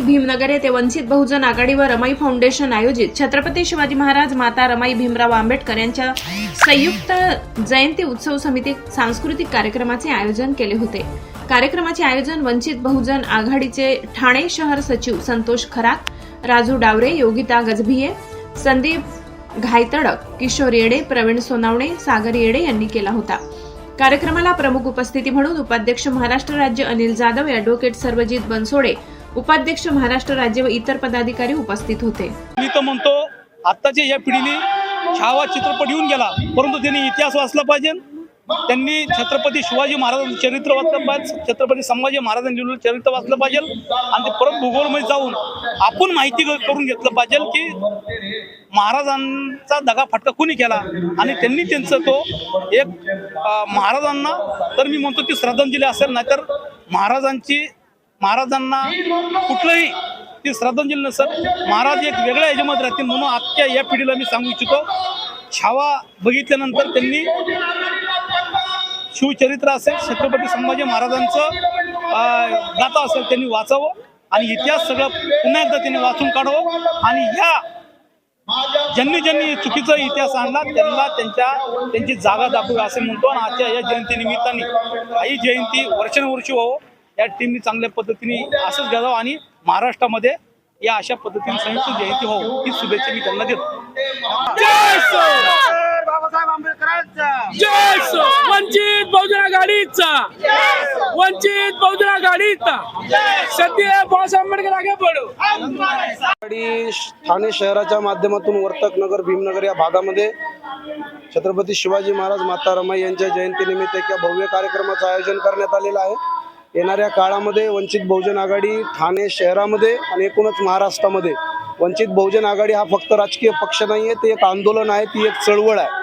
भीमनगर येथे वंचित बहुजन आघाडी व रमाई फाउंडेशन आयोजित. छत्रपती शिवाजी महाराज माता रमाई भीमराव आंबेडकर यांच्या संयुक्त जयंती उत्सव समिती सांस्कृतिक कार्यक्रमाचे आयोजन केले होते. कार्यक्रमाचे आयोजन वंचित बहुजन आघाडीचे ठाणे शहर सचिव संतोष खरात राजू डावरे योगिता गजभिये संदीप घायतडक किशोर येडे प्रवीण सोनावणे सागर येडे यांनी केला होता. कार्यक्रमाला प्रमुख उपस्थिती म्हणून उपाध्यक्ष महाराष्ट्र राज्य अनिल जाधव ॲडव्होकेट सर्वजित बनसोडे उपाध्यक्ष महाराष्ट्र राज्य व इतर पदाधिकारी उपस्थित होते. मी तर म्हणतो आत्ताच्या या पिढीने छावा चित्रपट येऊन गेला परंतु त्यांनी इतिहास वाचला पाहिजे. त्यांनी छत्रपती शिवाजी महाराजांचं चरित्र वाचलं पाहिजे छत्रपती संभाजी महाराजांनी लिहिलेलं चरित्र वाचलं पाहिजे. आणि ते परत भूगोलमध्ये जाऊन आपण माहिती करून घेतलं पाहिजे की महाराजांचा दगा फटका कुणी केला? आणि त्यांनी त्यांचं तो एक महाराजांना तर मी म्हणतो की श्रद्धांजली असेल नाहीतर महाराजांची महाराजांना कुठलंही ती श्रद्धांजली नसेल महाराज एक वेगळ्या याच्यामध्ये राहतील म्हणून आजच्या या पिढीला मी सांगू इच्छितो. छावा बघितल्यानंतर त्यांनी शिवचरित्र असेल छत्रपती संभाजी महाराजांचं अं, गाथा असेल त्यांनी वाचावं आणि इतिहास सगळं पुन्हा एकदा त्यांनी वाचून काढावं आणि ह्या ज्यांनी ज्यांनी चुकीचा इतिहास आणला त्यांना त्यांच्या त्यांची जागा दाखवू असे म्हणतो. आणि आजच्या या जयंती निमित्ताने ही जयंती वर्षानुवर्षी व्हावं. या टीमनी चांगल्या पद्धतीने असंच घ्यावं आणि महाराष्ट्रामध्ये या अशा पद्धतीने संयुक्त जयंती व्हावं ही शुभेच्छा मी त्यांना देतो. बाबासाहेब वंचित बहुजन आघाडीचा! वंचित बहुजन आघाडीचा! सध्या बॉस आंबेडकर आगे आणि ठाणे शहराच्या माध्यमातून वर्तक नगर भीमनगर या भागामध्ये छत्रपती शिवाजी महाराज माता रमाई यांच्या जयंतीनिमित्त एका भव्य कार्यक्रमाचं आयोजन करण्यात आलेलं आहे. येणाऱ्या काळामध्ये वंचित बहुजन आघाडी ठाणे शहरामध्ये आणि एकूणच महाराष्ट्रामध्ये. वंचित बहुजन आघाडी हा फक्त राजकीय पक्ष नाही आहे ते एक आंदोलन आहे ती एक चळवळ आहे.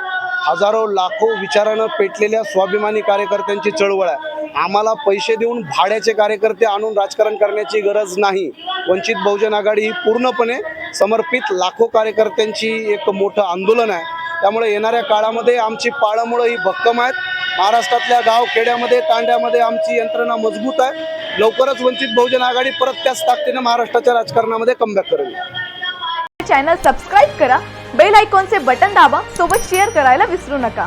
हजारो लाखो विचारानं पेटलेल्या स्वाभिमानी कार्यकर्त्यांची चळवळ आहे. आम्हाला पैसे देऊन भाड्याचे कार्यकर्ते आणून राजकारण करण्याची गरज नाही. वंचित बहुजन आघाडी ही पूर्णपणे समर्पित लाखो कार्यकर्त्यांची एक मोठं आंदोलन आहे. त्यामुळे येणाऱ्या काळामध्ये आमची पाळंमुळं ही भक्कम आहेत. महाराष्ट्रातल्या गाव खेड्यामध्ये तांड्यामध्ये आमची यंत्रणा मजबूत आहे. लवकरच वंचित बहुजन आघाडी परत त्याच ताकदीने महाराष्ट्राच्या राजकारणामध्ये कमबॅक करेल. चॅनल सबस्क्राईब करा बेल आयकॉनचे बटन दाबा सोबत शेअर करायला विसरू नका.